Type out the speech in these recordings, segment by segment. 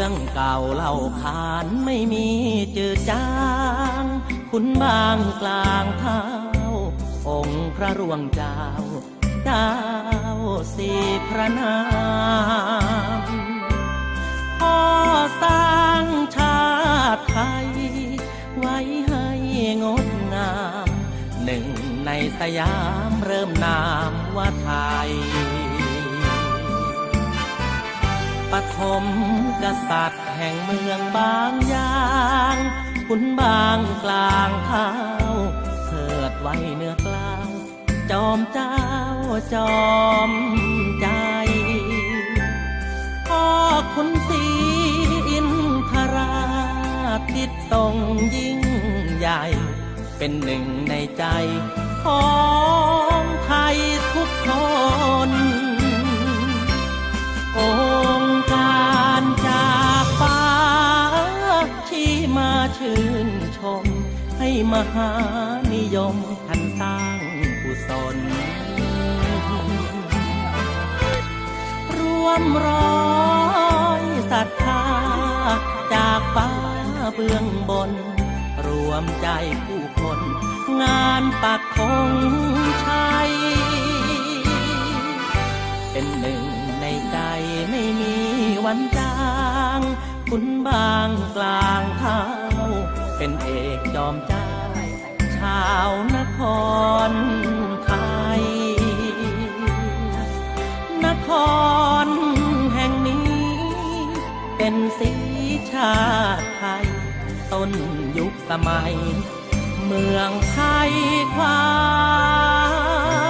เรื่องเก่าเล่าขานไม่มีจืดจางคุณบางกลางเท้า องค์พระร่วงเจ้าดาวสีพระนามพ่อสร้างชาติไทย ไว้ให้งดงาม หนึ่งในสยามเริ่มนามว่าไทย ปฐมกษัตริย์แห่งเมืองบางยางคุณบางกลางเท้าเถิดไว้เนื้อกลาง จอมเจ้าจอมใจ พ่อคุณศรีอินทราติดทรงยิ่งใหญ่ เป็นหนึ่งในใจ ของไทยทุกคนองค์ ชม ให้มหานิยมท่านสร้างกุศลรวมร้อยศรัทธา จากฟ้าเบื้องบน รวมใจผู้คน งานปักธงชัย จอมเจ้า ชาวนครไทย นครแห่งนี้ เป็นสีชาติไทย ต้นยุคสมัย เมืองไทยควาน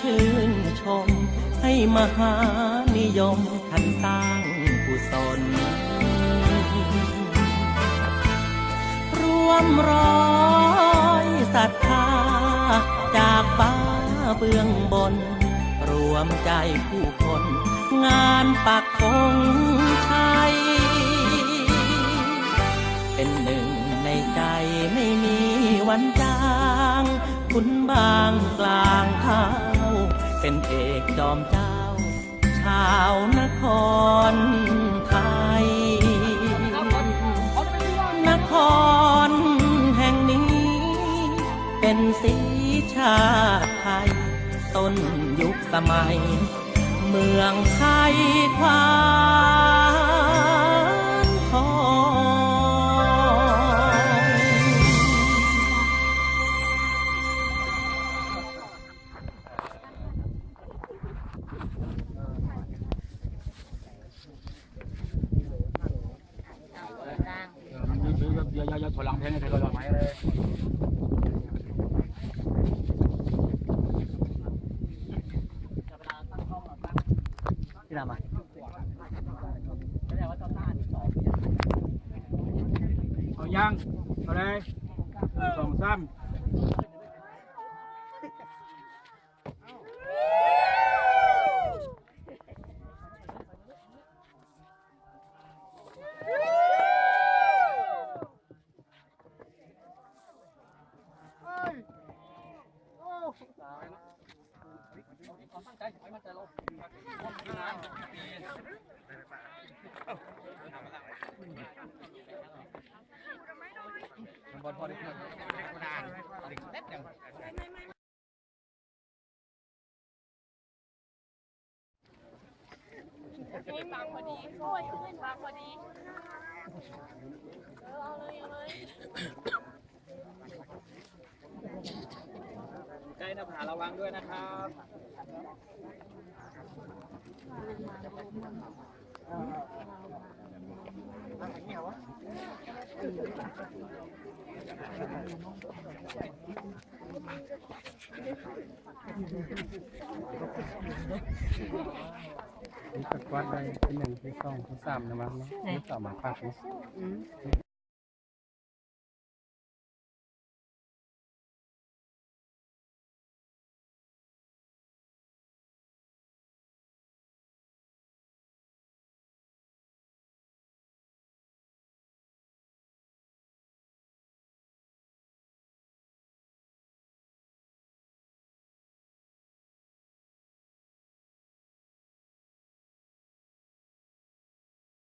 ชื่นชม ให้มหานิยมท่านสร้างกุศลร่วมร้อยศรัทธา จากฟ้าเบื้องบน รวมใจผู้คน งานปักธงชัยเป็นหนึ่งในใจไม่มีวันจาง คุณบางกลางท้า เป็นเอกจอมเจ้า ชาวนครไทย นครแห่งนี้ เป็นสีชาติไทย ต้นยุคสมัย เมืองไทยควา ยืดยืดยืดยืดถอยหลังเพลงให้ใครก็ลอยไม้เลยที่รามาเอายังเอาเลยสองสาม ฟังพอดีโอ้ยฟังพอดี เออเอาเลยเอาเลยใกล้หน้าผาระวังด้วยนะครับ นี่ก็วัดได้ที่หนึ่งที่สองที่สามนะมั้งเนาะที่สามมาปักเนาะ